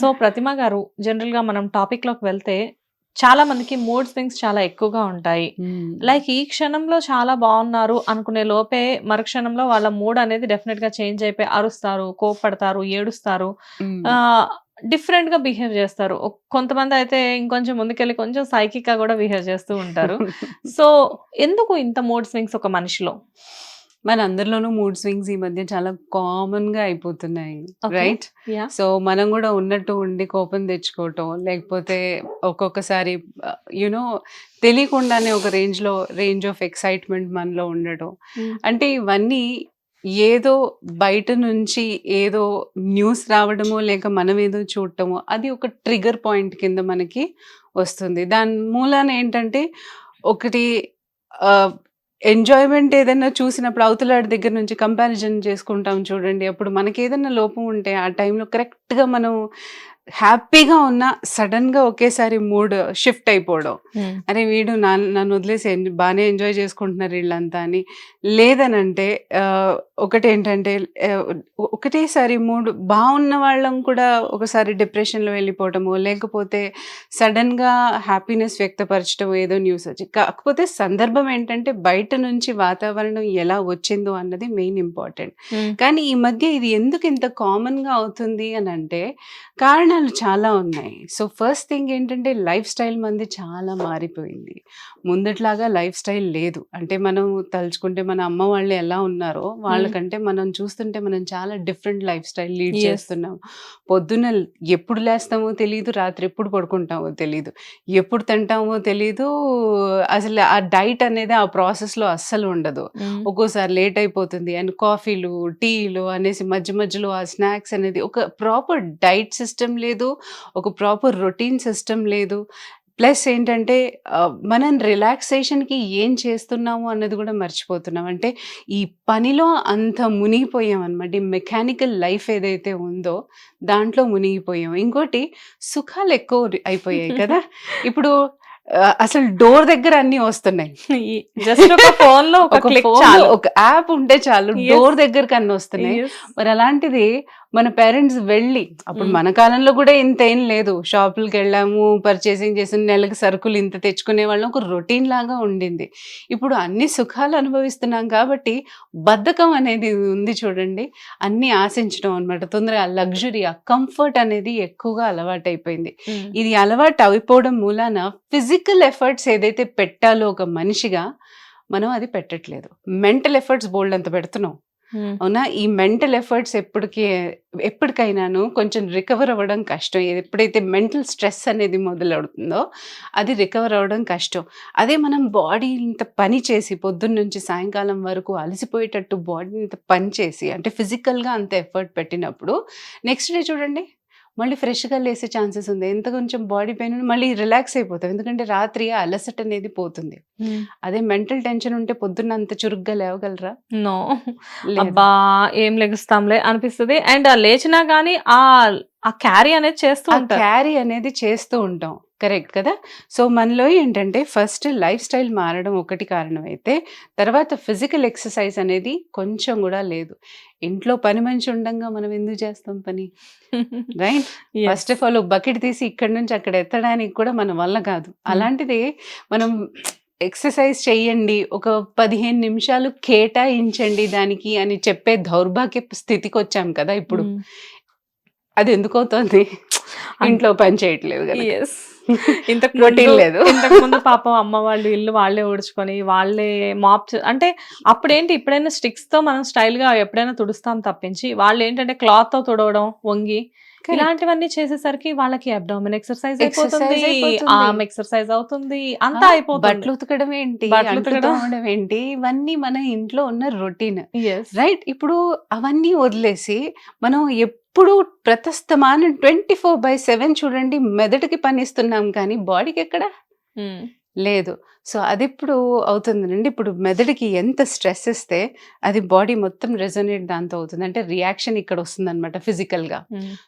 So ప్రతిమ గారు జనరల్గా మనం టాపిక్లోకి వెళ్తే చాలా మందికి మూడ్ స్వింగ్స్ చాలా ఎక్కువగా ఉంటాయి. లైక్ ఈ క్షణంలో చాలా బాగున్నారు అనుకునే లోపే మరుక్షణంలో వాళ్ళ మూడ్ అనేది డెఫినెట్గా చేంజ్ అయిపోయి అరుస్తారు కోపడతారు ఏడుస్తారు. డిఫరెంట్గా బిహేవ్ చేస్తారు. కొంతమంది అయితే ఇంకొంచెం ముందుకెళ్ళి కొంచెం సైకిక్గా కూడా బిహేవ్ చేస్తూ ఉంటారు. సో ఎందుకు ఇంత మూడ్ స్వింగ్స్ ఒక మనిషిలో? మన అందరిలోనూ మూడ్ స్వింగ్స్ ఈ మధ్య చాలా కామన్గా అయిపోతున్నాయి. రైట్. సో మనం కూడా ఉన్నట్టు ఉండి కోపం తెచ్చుకోవటం లేకపోతే ఒక్కొక్కసారి యునో తెలియకుండానే ఒక రేంజ్లో రేంజ్ ఆఫ్ ఎక్సైట్మెంట్ మనలో ఉండటం అంటే ఇవన్నీ ఏదో బయట నుంచి ఏదో న్యూస్ రావడమో లేక మనం ఏదో చూడటమో అది ఒక ట్రిగర్ పాయింట్ కింద మనకి వస్తుంది దాని మూలాన ఏంటంటే ఒకటి ఎంజాయ్మెంట్ ఏదైనా చూసినప్పుడు అవతలాడి దగ్గర నుంచి కంపారిజన్ చేసుకుంటాం చూడండి. అప్పుడు మనకి ఏదైనా లోపం ఉంటే ఆ టైంలో కరెక్ట్ కరెక్ట్గా మనం హ్యాపీగా ఉన్న సడన్గా ఒకేసారి మూడ్ షిఫ్ట్ అయిపోవడం. అరే వీడు నా నన్ను వదిలేసి బాగానే ఎంజాయ్ చేసుకుంటున్నారు వీళ్ళంతా అని. లేదనంటే ఒకటి ఏంటంటే ఒకటేసారి మూడు బాగున్న వాళ్ళం కూడా ఒకసారి డిప్రెషన్లో వెళ్ళిపోవటము లేకపోతే సడన్గా హ్యాపీనెస్ వ్యక్తపరచడం ఏదో న్యూస్ వచ్చి కాకపోతే సందర్భం ఏంటంటే బయట నుంచి వాతావరణం ఎలా వచ్చిందో అన్నది మెయిన్ ఇంపార్టెంట్. కానీ ఈ మధ్య ఇది ఎందుకు ఇంత కామన్గా అవుతుంది అని అంటే కారణాలు చాలా ఉన్నాయి. సో ఫస్ట్ థింగ్ ఏంటంటే లైఫ్ స్టైల్ మంది చాలా మారిపోయింది. ముందట్లాగా లైఫ్ స్టైల్ లేదు. అంటే మనం తలుచుకుంటే మన అమ్మ వాళ్ళు ఎలా ఉన్నారో వాళ్ళకంటే మనం చూస్తుంటే మనం చాలా డిఫరెంట్ లైఫ్ స్టైల్ లీడ్. చేస్తున్నాం. పొద్దున్న ఎప్పుడు లేస్తామో తెలియదు రాత్రి ఎప్పుడు పడుకుంటామో తెలియదు ఎప్పుడు తింటామో తెలియదు అసలు ఆ డైట్ అనేది ఆ ప్రాసెస్లో అస్సలు ఉండదు. ఒక్కోసారి లేట్ అయిపోతుంది. అండ్ కాఫీలు టీలు అనేసి మధ్య మధ్యలో ఆ స్నాక్స్ అనేది ఒక ప్రాపర్ డైట్ సిస్టమ్ లేదు ఒక ప్రాపర్ రొటీన్ సిస్టమ్ లేదు. ప్లస్ ఏంటంటే మనం రిలాక్సేషన్కి ఏం చేస్తున్నాము అన్నది కూడా మర్చిపోతున్నాం. అంటే ఈ పనిలో అంత మునిగిపోయాం అనమాట ఈ మెకానికల్ లైఫ్ ఏదైతే ఉందో దాంట్లో మునిగిపోయాం. ఇంకోటి సుఖాలు ఎక్కువ అయిపోయాయి కదా. ఇప్పుడు అసలు డోర్ దగ్గర అన్నీ వస్తున్నాయి. జస్ట్ ఒక ఫోన్లో ఒక ఒక క్లిక్ phone లో చాలు. ఒక యాప్ ఉంటే చాలు. డోర్ దగ్గరకు అన్ని వస్తున్నాయి. మరి అలాంటిది మన పేరెంట్స్ వెళ్ళి అప్పుడు. మన కాలంలో కూడా ఇంత ఏం లేదు షాపులకి వెళ్ళాము పర్చేసింగ్ చేసిన నెలకు సరుకులు ఇంత తెచ్చుకునే వాళ్ళం ఒక రొటీన్ లాగా ఉండింది ఇప్పుడు అన్ని సుఖాలు అనుభవిస్తున్నాం కాబట్టి బద్ధకం అనేది ఉంది చూడండి అన్ని ఆశించడం అనమాట తొందరగా లగ్జరీ ఆ కంఫర్ట్ అనేది ఎక్కువగా అలవాటైపోయింది. ఇది అలవాటు అయిపోవడం మూలాన ఫిజికల్ ఎఫర్ట్స్ ఏదైతే పెట్టాలో ఒక మనిషిగా మనం అది పెట్టట్లేదు మెంటల్ ఎఫర్ట్స్ బోల్డ్ అంత పెడుతున్నాం. అవునా? ఈ మెంటల్ ఎఫర్ట్స్ ఎప్పటికీ ఎప్పటికైనాను కొంచెం రికవర్ అవ్వడం కష్టం. ఎప్పుడైతే మెంటల్ స్ట్రెస్ అనేది మొదలవుతుందో అది రికవర్ అవ్వడం కష్టం. అదే మనం బాడీ ఇంత పని చేసి పొద్దున్న నుంచి సాయంకాలం వరకు అలసిపోయేటట్టు బాడీ ఇంత పని చేసి అంటే ఫిజికల్గా అంత ఎఫర్ట్ పెట్టినప్పుడు నెక్స్ట్ డే చూడండి. మళ్ళీ ఫ్రెష్గా లేసే ఛాన్సెస్ ఉంది. ఎంత కొంచెం బాడీ పెయిన్ మళ్ళీ రిలాక్స్ అయిపోతాం. ఎందుకంటే రాత్రి అలసట అనేది పోతుంది. అదే మెంటల్ టెన్షన్ ఉంటే పొద్దున్న అంత చురుగ్గా లేవగలరా? నో. అబ్బా! ఏం లెగుస్తాంలే అనిపిస్తుంది. అండ్ ఆ లేచినా గానీ ఆ ఆ క్యారీ అనేది చేస్తూ ఆ ఉంటారు. క్యారీ అనేది చేస్తూ ఉంటాం. కరెక్ట్ కదా? సో మనలో ఏంటంటే ఫస్ట్ లైఫ్ స్టైల్ మారడం ఒకటి కారణం అయితే తర్వాత ఫిజికల్ ఎక్సర్సైజ్ అనేది కొంచెం కూడా లేదు. ఇంట్లో పని మనిషి ఉండంగా మనం ఎందుకు చేస్తాం పని? Right. First of all bucket తీసి ఇక్కడ నుంచి అక్కడ ఎత్తడానికి కూడా మన వల్ల కాదు. అలాంటిది మనం ఎక్సర్సైజ్ చేయండి ఒక పదిహేను నిమిషాలు కేటాయించండి దానికి అని చెప్పే దౌర్భాగ్య స్థితికి వచ్చాం కదా ఇప్పుడు. Mm. అది ఎందుకు అవుతుంది ఇంట్లో పని చేయట్లేదు Yes. ఇంతకు లేదు. ఇంతకు ముందు పాపం అమ్మ వాళ్ళు ఇల్లు వాళ్ళే ఊడ్చుకొని వాళ్ళే మాప్ అంటే అప్పుడేంటి ఇప్పుడైనా స్టిక్స్తో మనం స్టైల్గా ఎప్పుడైనా తుడుస్తాం తప్పించి వాళ్ళు ఏంటంటే క్లాత్తో తుడవడం వంగి ఇలాంటివన్నీ చేసేసరికి వాళ్ళకి అబ్డామిన్ ఎక్సర్సైజ్ అయిపోతుంది. ఆర్మ్ ఎక్సర్సైజ్ అవుతుంది అంతా అయిపోతుంది బట్టలు ఉతకడం ఏంటి బట్టలు ఉతకడం. ఏంటి ఇవన్నీ మన ఇంట్లో ఉన్న రొటీన్. రైట్ ఇప్పుడు అవన్నీ వదిలేసి మనం ఎప్పుడు ప్రతస్తమానం ట్వంటీ ఫోర్ బై సెవెన్ చూడండి మెదడుకి పని ఇస్తున్నాం కానీ బాడీకి ఎక్కడ Mm. లేదు. సో అది ఇప్పుడు అవుతుందండి ఇప్పుడు మెదడుకి ఎంత స్ట్రెస్ ఇస్తే అది బాడీ మొత్తం రెజొనేట్ దాంతో అవుతుంది. అంటే రియాక్షన్ ఇక్కడ వస్తుంది అనమాట ఫిజికల్గా.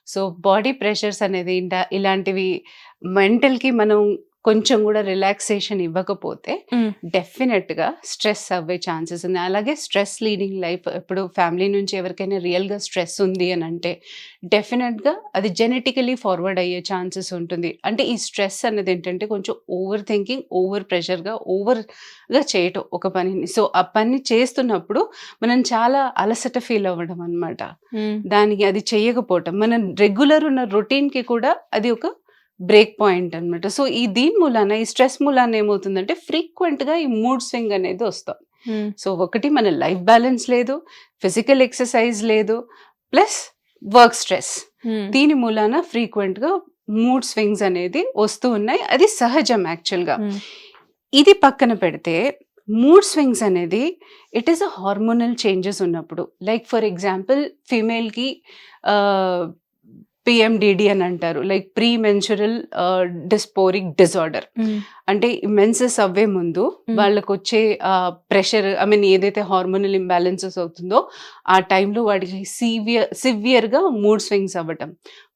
సో బాడీ ప్రెషర్స్ అనేది ఇంట- ఇలాంటివి మెంటల్కి మనం కొంచెం కూడా రిలాక్సేషన్ ఇవ్వకపోతే మ్మ్. డెఫినెట్గా స్ట్రెస్ అవ్వే ఛాన్సెస్ ఉన్నాయి. అలాగే స్ట్రెస్ లీడింగ్ లైఫ్ ఇప్పుడు ఫ్యామిలీ నుంచి ఎవరికైనా రియల్గా స్ట్రెస్ ఉంది అని అంటే డెఫినెట్గా అది జెనెటికలీ ఫార్వర్డ్ అయ్యే ఛాన్సెస్ ఉంటుంది. అంటే ఈ స్ట్రెస్ అనేది ఏంటంటే కొంచెం ఓవర్ థింకింగ్ ఓవర్ ప్రెషర్గా ఓవర్గా చేయటం ఒక పనిని. సో ఆ పని చేస్తున్నప్పుడు మనం చాలా అలసట ఫీల్ అవ్వడం అనమాట. దానికి అది చేయకపోవటం. మనం రెగ్యులర్ ఉన్న రొటీన్కి కూడా అది ఒక బ్రేక్ పాయింట్ అన్నమాట సో ఈ దీని మూలాన ఈ స్ట్రెస్ మూలాన ఏమవుతుందంటే ఫ్రీక్వెంట్గా ఈ మూడ్ స్వింగ్ అనేది వస్తాం. సో ఒకటి మన లైఫ్ బ్యాలెన్స్ లేదు ఫిజికల్ ఎక్సర్సైజ్ లేదు ప్లస్ వర్క్ స్ట్రెస్. దీని మూలాన ఫ్రీక్వెంట్గా మూడ్ స్వింగ్స్ అనేది వస్తూ ఉన్నాయి అది సహజం యాక్చువల్గా మ్మ్. ఇది పక్కన పెడితే మూడ్ స్వింగ్స్ అనేది it is a hormonal changes ఉన్నప్పుడు లైక్ ఫర్ ఎగ్జాంపుల్ ఫీమేల్కి పిఎండిడి అని అంటారు. Like premenstrual dysphoric disorder. అంటే మెన్సెస్ అవ్వే ముందు. వాళ్ళకు వచ్చే ప్రెషర్ ఐ మీన్ ఏదైతే హార్మోనల్ ఇంబ్యాలెన్సెస్ అవుతుందో ఆ టైంలో వాడికి సివియర్ సివియర్గా మూడ్ స్వింగ్స్ అవ్వటం.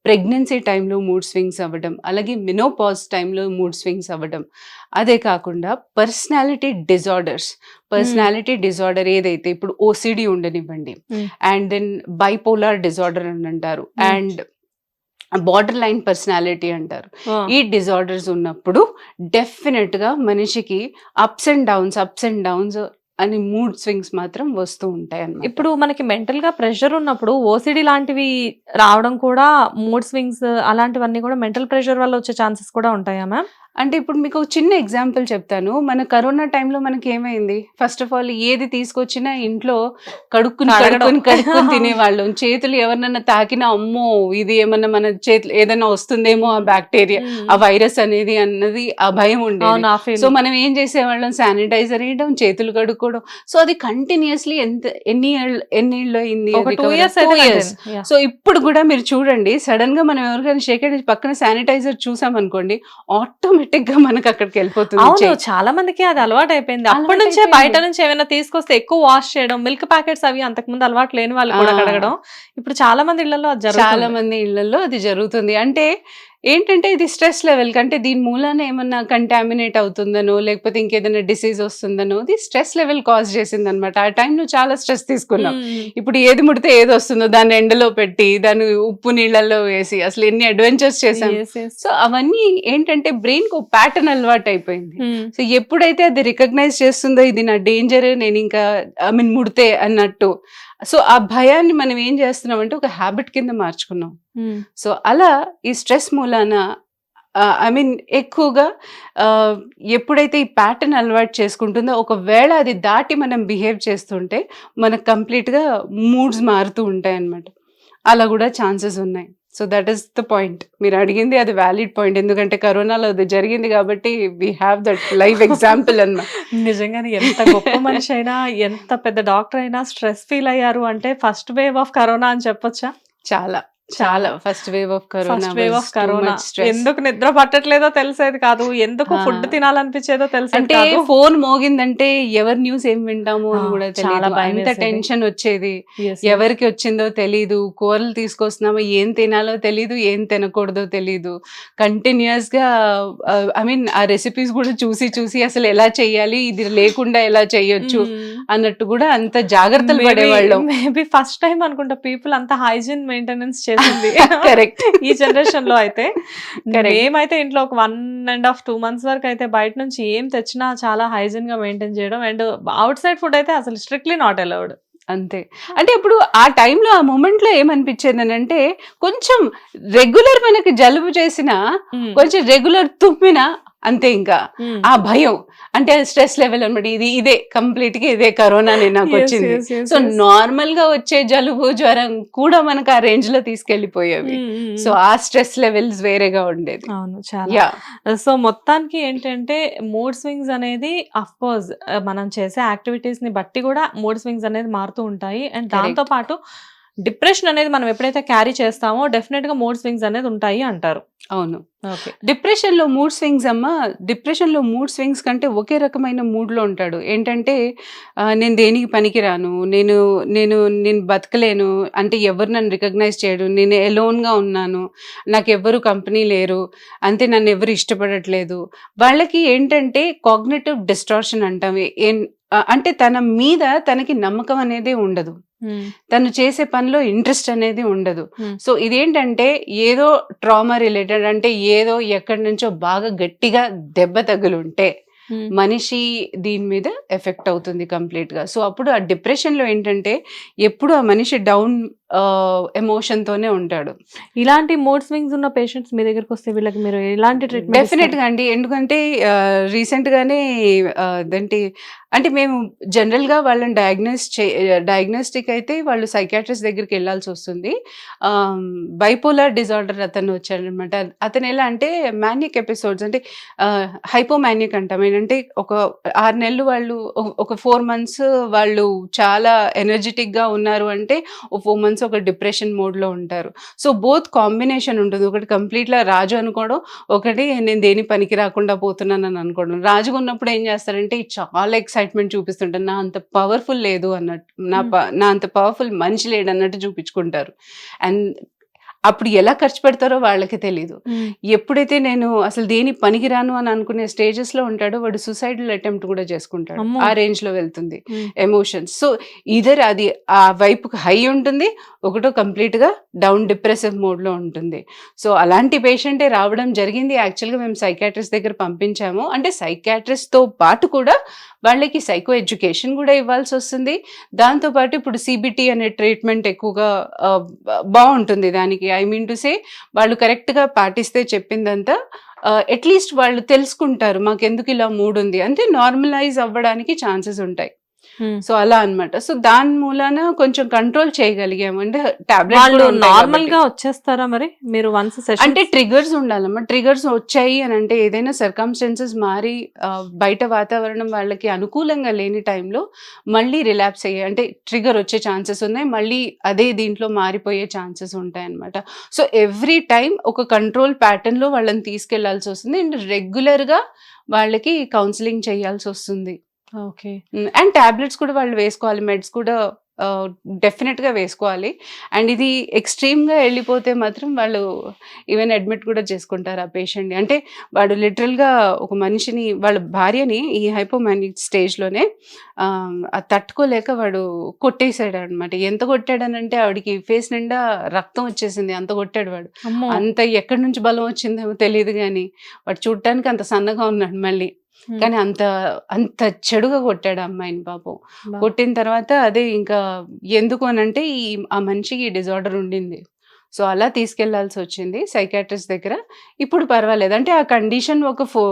ప్రెగ్నెన్సీ టైంలో మూడ్ స్వింగ్స్ అవ్వడం అలాగే మినోపాజ్ టైంలో మూడ్ స్వింగ్స్ అవ్వడం అదే కాకుండా పర్సనాలిటీ డిజార్డర్స్ పర్సనాలిటీ డిజార్డర్ ఏదైతే ఇప్పుడు ఓసిడి ఉండనివ్వండి. అండ్ దెన్ బైపోలార్ డిజార్డర్ అని అంటారు. అండ్ బార్డర్ లైన్ పర్సనాలిటీ అంటారు. ఈ డిజార్డర్స్ ఉన్నప్పుడు డెఫినెట్గా మనిషికి ups and downs ups and downs అని మూడ్ స్వింగ్స్ మాత్రం వస్తూ ఉంటాయి అన్నమాట. ఇప్పుడు మనకి మెంటల్గా ప్రెషర్ ఉన్నప్పుడు ఓసిడి లాంటివి రావడం కూడా మూడ్ స్వింగ్స్ అలాంటివన్నీ కూడా మెంటల్ ప్రెషర్ వల్ల వచ్చే ఛాన్సెస్ కూడా ఉంటాయా మ్యామ్? అంటే ఇప్పుడు మీకు ఒక చిన్న ఎగ్జాంపుల్ చెప్తాను. మన కరోనా టైంలో మనకి ఏమైంది? ఫస్ట్ ఆఫ్ ఆల్ ఏది తీసుకొచ్చినా ఇంట్లో కడుక్కుని. కడుక్కుని కడుక్కుని తినేవాళ్ళం. చేతులు ఎవరినన్నా తాకినా అమ్మో ఇది ఏమన్నా మన చేతులు ఏదైనా వస్తుందేమో ఆ బ్యాక్టీరియా ఆ వైరస్ అనేది అన్నది ఆ భయం ఉండేది. సో మనం ఏం చేసేవాళ్ళం? శానిటైజర్ వేయడం చేతులు కడుక్కోవడం. సో అది కంటిన్యూస్లీ ఎంత ఎన్ని ఎన్ని ఏళ్ళు అయింది. సో ఇప్పుడు కూడా మీరు చూడండి సడన్గా మనం ఎవరికైనా షేక్ పక్కన శానిటైజర్ చూసాం అనుకోండి ఆటోమేటిక్ గా మనకి అక్కడికి వెళ్ళిపోతుంది అవును. చాలా మందికి అది అలవాటు అయిపోయింది అప్పటి నుంచే. బయట నుంచి ఏమైనా తీసుకొస్తే ఎక్కువ వాష్ చేయడం మిల్క్ ప్యాకెట్స్ అవి అంతకు ముందు అలవాటు లేని వాళ్ళు కూడా. కడగడం ఇప్పుడు చాలా మంది ఇళ్ళలో అది చాలా మంది ఇళ్ళలో అది జరుగుతుంది అంటే ఏంటంటే ఇది స్ట్రెస్ లెవెల్ కంటే దీని మూలాన ఏమన్నా కంటామినేట్ అవుతుందనో లేకపోతే ఇంకేదైనా డిసీజ్ వస్తుందనో ఇది స్ట్రెస్ లెవెల్ కాజ్ చేసింది అనమాట ఆ టైంలో చాలా స్ట్రెస్ తీసుకున్నాం మ్మ్. ఇప్పుడు ఏది ముడితే ఏది వస్తుందో దాన్ని ఎండలో పెట్టి దాన్ని ఉప్పు నీళ్ళల్లో వేసి అసలు ఎన్ని అడ్వెంచర్స్ చేసాం. సో అవన్నీ ఏంటంటే బ్రెయిన్కు ప్యాటర్న్ అలవాటు అయిపోయింది. సో ఎప్పుడైతే అది రికగ్నైజ్ చేస్తుందో ఇది నా డేంజర్ నేను ఇంకా ఐ మీన్ ముడితే అన్నట్టు సో ఆ భయాన్ని మనం ఏం చేస్తున్నాం అంటే ఒక హ్యాబిట్ కింద మార్చుకున్నాం. సో అలా ఈ స్ట్రెస్ మూలాన ఐ మీన్ ఎక్కువగా ఎప్పుడైతే ఈ ప్యాటర్న్ అలవాటు చేసుకుంటుందో ఒకవేళ అది దాటి మనం బిహేవ్ చేస్తుంటే మనకు కంప్లీట్గా మూడ్స్ మారుతూ ఉంటాయి అన్నమాట అలా కూడా ఛాన్సెస్ ఉన్నాయి. So that is the point. మీరు అడిగింది అది వ్యాలిడ్ పాయింట్. ఎందుకంటే కరోనాలో అది జరిగింది కాబట్టి we have that live example అన్నమాట. నిజంగానే ఎంత గొప్ప మనిషి అయినా ఎంత పెద్ద డాక్టర్ అయినా స్ట్రెస్ ఫీల్ అయ్యారు అంటే ఫస్ట్ వేవ్ ఆఫ్ కరోనా అని చెప్పొచ్చా? చాలా. చాలా. First wave of corona first wave of corona ఎందుకు నిద్ర పట్టట్లేదో తెలిసేది కాదు. ఎందుకు. ఫుడ్ తినాలనిపించేదో తెలిసేది అంటే ఫోన్ మోగిందంటే ఎవరి న్యూస్ ఏం వింటాము అని కూడా చాలా అంత వేసేది. టెన్షన్ వచ్చేది. ఎవరికి వచ్చిందో తెలీదు. కూరలు తీసుకొస్తున్నామో ఏం తినాలో తెలీదు ఏం తినకూడదో తెలీదు. కంటిన్యూస్గా ఐ మీన్ ఆ రెసిపీస్ కూడా చూసి చూసి అసలు ఎలా చెయ్యాలి ఇది లేకుండా ఎలా చెయ్యొచ్చు మ్మ్. అన్నట్టు కూడా అంత జాగ్రత్తలు పడేవాళ్ళం. మేబీ ఫస్ట్ టైం అనుకుంటా పీపుల్ అంత హైజీన్ మెయింటెనెన్స్ చేసింది. కరెక్ట్ ఈ జనరేషన్లో అయితే. మేమైతే ఇంట్లో ఒక one and half two months వరకు అయితే బయట నుంచి ఏం తెచ్చినా చాలా హైజీన్గా మెయింటైన్ చేయడం అండ్ అవుట్ సైడ్ ఫుడ్ అయితే అసలు స్ట్రిక్ట్లీ నాట్ అలౌడ్ అంతే. అంటే ఇప్పుడు ఆ టైంలో ఆ మూమెంట్లో ఏమనిపించేది అని అంటే కొంచెం రెగ్యులర్ మనకి జలుబు చేసిన కొంచెం రెగ్యులర్ తుమ్మిన అంతే ఇంకా. ఆ భయం. అంటే స్ట్రెస్ లెవెల్ అన్నమాట. ఇది ఇదే కంప్లీట్గా ఇదే కరోనా నాకు వచ్చింది. సో నార్మల్గా వచ్చే జలుబు జ్వరం కూడా మనకు ఆ రేంజ్లో తీసుకెళ్ళిపోయేవి సో ఆ స్ట్రెస్ లెవెల్స్ వేరేగా ఉండేది. అవును చాలా. సో మొత్తానికి ఏంటంటే మూడ్ స్వింగ్స్ అనేది అఫ్ కోర్స్ మనం చేసే యాక్టివిటీస్ని బట్టి కూడా మూడ్ స్వింగ్స్ అనేది మారుతూ ఉంటాయి. అండ్. దాంతో పాటు డిప్రెషన్ అనేది మనం ఎప్పుడైతే క్యారీ చేస్తామో డెఫినెట్గా మూడ్ స్వింగ్స్ అనేది ఉంటాయి అంటారు. అవును. ఓకే. డిప్రెషన్లో మూడ్ స్వింగ్స్ అమ్మ డిప్రెషన్లో మూడ్ స్వింగ్స్ కంటే ఒకే రకమైన మూడ్లో ఉంటాడు. ఏంటంటే నేను దేనికి పనికిరాను? నేను నేను నేను బతకలేను. అంటే ఎవరు నన్ను రికగ్నైజ్ చేయడు? నేను ఎలోన్గా ఉన్నాను. నాకు ఎవ్వరు కంపెనీ లేరు. అంతే నన్ను ఎవరు ఇష్టపడట్లేదు. వాళ్ళకి ఏంటంటే కాగ్నేటివ్ డిస్టార్షన్ అంటాం. అంటే తన మీద తనకి నమ్మకం అనేది ఉండదు. తను చేసే పనిలో ఇంట్రెస్ట్ అనేది ఉండదు. సో ఇదేంటంటే ఏదో ట్రామా రిలేటెడ్ అంటే ఏదో ఎక్కడి నుంచో బాగా గట్టిగా దెబ్బ తగులుంటే మనిషి దీని మీద ఎఫెక్ట్ అవుతుంది కంప్లీట్గా సో అప్పుడు ఆ డిప్రెషన్లో ఏంటంటే ఎప్పుడు ఆ మనిషి డౌన్ ఎమోషన్ తోనే ఉంటాడు. ఇలాంటి మూడ్ స్వింగ్స్ ఉన్న పేషెంట్స్ మీ దగ్గరకు వస్తే వీళ్ళకి మీరు ఎలాంటి ట్రీట్మెంట్ డెఫినెట్గా అండి. ఎందుకంటే రీసెంట్ గానే ఆ, అదేంటి అంటే మేము జనరల్గా వాళ్ళని డయాగ్నోస్ డయాగ్నోస్టిక్ అయితే వాళ్ళు సైకాట్రిస్ట్ దగ్గరికి వెళ్ళాల్సి వస్తుంది. బైపోలార్ డిజార్డర్ అతను వచ్చాడనమాట అతను ఎలా అంటే మ్యానిక్ ఎపిసోడ్స్ అంటే హైపోమానిక్ అంటాం. ఏంటంటే ఒక ఆరు నెలలు వాళ్ళు ఒక- ఫోర్ మంత్స్ వాళ్ళు చాలా ఎనర్జెటిక్గా ఉన్నారు అంటే ఒక ఫోర్ మంత్స్ ఒక డిప్రెషన్ మోడ్లో ఉంటారు. సో బోత్ కాంబినేషన్ ఉంటుంది. ఒకటి కంప్లీట్ లా రాజు అనుకోవడం ఒకటి నేను దేని పనికి రాకుండా పోతున్నానని అనుకోవడం. రాజుగా ఉన్నప్పుడు ఏం చేస్తారంటే చాలా ఎక్సైట్మెంట్ చూపిస్తుంటారు. నా అంత పవర్ఫుల్ లేదు అన్నట్టు నా ప- నా అంత పవర్ఫుల్ మనిషి లేడు అన్నట్టు చూపించుకుంటారు. అండ్ అప్పుడు ఎలా ఖర్చు పెడతారో వాళ్ళకి తెలియదు ఎప్పుడైతే నేను అసలు దేని పనికిరాను అని అనుకునే స్టేజెస్లో ఉంటాడో వాడు సూసైడల్ అటెంప్ట్ కూడా చేసుకుంటాడు. ఆ రేంజ్లో వెళ్తుంది. ఎమోషన్స్ సో ఇదర్ అది ఆ వైపుకి హై ఉంటుంది ఒకటో కంప్లీట్గా డౌన్ డిప్రెసివ్ మోడ్లో ఉంటుంది. సో అలాంటి పేషెంటే రావడం జరిగింది. యాక్చువల్గా మేము సైకాట్రిస్ట్ దగ్గర పంపించాము. అంటే సైకాట్రిస్ట్తో పాటు కూడా వాళ్ళకి సైకో ఎడ్యుకేషన్ కూడా ఇవ్వాల్సి వస్తుంది. దాంతో పాటు ఇప్పుడు సిబిటి అనే ట్రీట్మెంట్ ఎక్కువగా బాగుంటుంది. దానికి ఐ మీన్ టు సే వాళ్ళు కరెక్ట్గా గా పాటిస్తే చెప్పిందంతా అట్లీస్ట్ వాళ్ళు తెలుసుకుంటారు మాకు ఎందుకు ఇలా మూడు ఉంది అంటే నార్మలైజ్ అవ్వడానికి ఛాన్సెస్ ఉంటాయి. సో అలా అన్నమాట. సో దాని మూలాన కొంచెం కంట్రోల్ చేయగలిగాము. అంటే వాళ్ళు నార్మల్ టాబ్లెట్గా వచ్చేస్తారా మరి? మీరు వన్స్ అంటే ట్రిగర్స్ ఉండాలమ్మా ట్రిగర్స్ వచ్చాయి అని అంటే ఏదైనా సర్కమ్స్టెన్సెస్ మారి బయట వాతావరణం వాళ్ళకి అనుకూలంగా లేని టైంలో మళ్ళీ రిలాప్స్ అయ్యే అంటే ట్రిగర్ వచ్చే ఛాన్సెస్ ఉన్నాయి. మళ్ళీ అదే దీంట్లో మారిపోయే ఛాన్సెస్ ఉంటాయి అన్నమాట సో ఎవ్రీ టైం ఒక కంట్రోల్ ప్యాటర్న్లో వాళ్ళని తీసుకెళ్ళాల్సి వస్తుంది. అండ్ రెగ్యులర్గా వాళ్ళకి కౌన్సిలింగ్ చేయాల్సి వస్తుంది. ఓకే. అండ్ టాబ్లెట్స్ కూడా వాళ్ళు వేసుకోవాలి. మెడ్స్ కూడా డెఫినెట్గా వేసుకోవాలి. అండ్ ఇది ఎక్స్ట్రీమ్గా వెళ్ళిపోతే మాత్రం వాళ్ళు ఈవెన్ అడ్మిట్ కూడా చేసుకుంటారు ఆ పేషెంట్ని. అంటే వాడు లిటరల్గా ఒక మనిషిని వాళ్ళ భార్యని ఈ హైపోమానిక్ స్టేజ్లోనే తట్టుకోలేక వాడు కొట్టేశాడు అనమాట ఎంత కొట్టాడనంటే ఆవిడకి ఫేస్ నిండా రక్తం వచ్చేసింది. అంత కొట్టాడు వాడు. అంత ఎక్కడి నుంచి బలం వచ్చిందేమో తెలియదు కానీ వాడు చూడటానికి అంత సన్నగా ఉన్నాడు మళ్ళీ. కానీ అంత అంత చెడుగా కొట్టాడు అమ్మాయిని పాపం. కొట్టిన తర్వాత అదే ఇంకా ఎందుకు అని అంటే ఈ ఆ మనిషికి ఈ డిజార్డర్ ఉండింది. సో అలా తీసుకెళ్ళాల్సి వచ్చింది సైకాట్రిస్ట్ దగ్గర. ఇప్పుడు పర్వాలేదు. అంటే ఆ కండిషన్ ఒక ఫో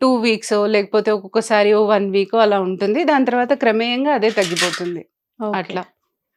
టూ వీక్స్ లేకపోతే ఒక్కొక్కసారి ఓ వన్ వీక్ అలా ఉంటుంది. దాని తర్వాత క్రమేయంగా అదే తగ్గిపోతుంది. అట్లా.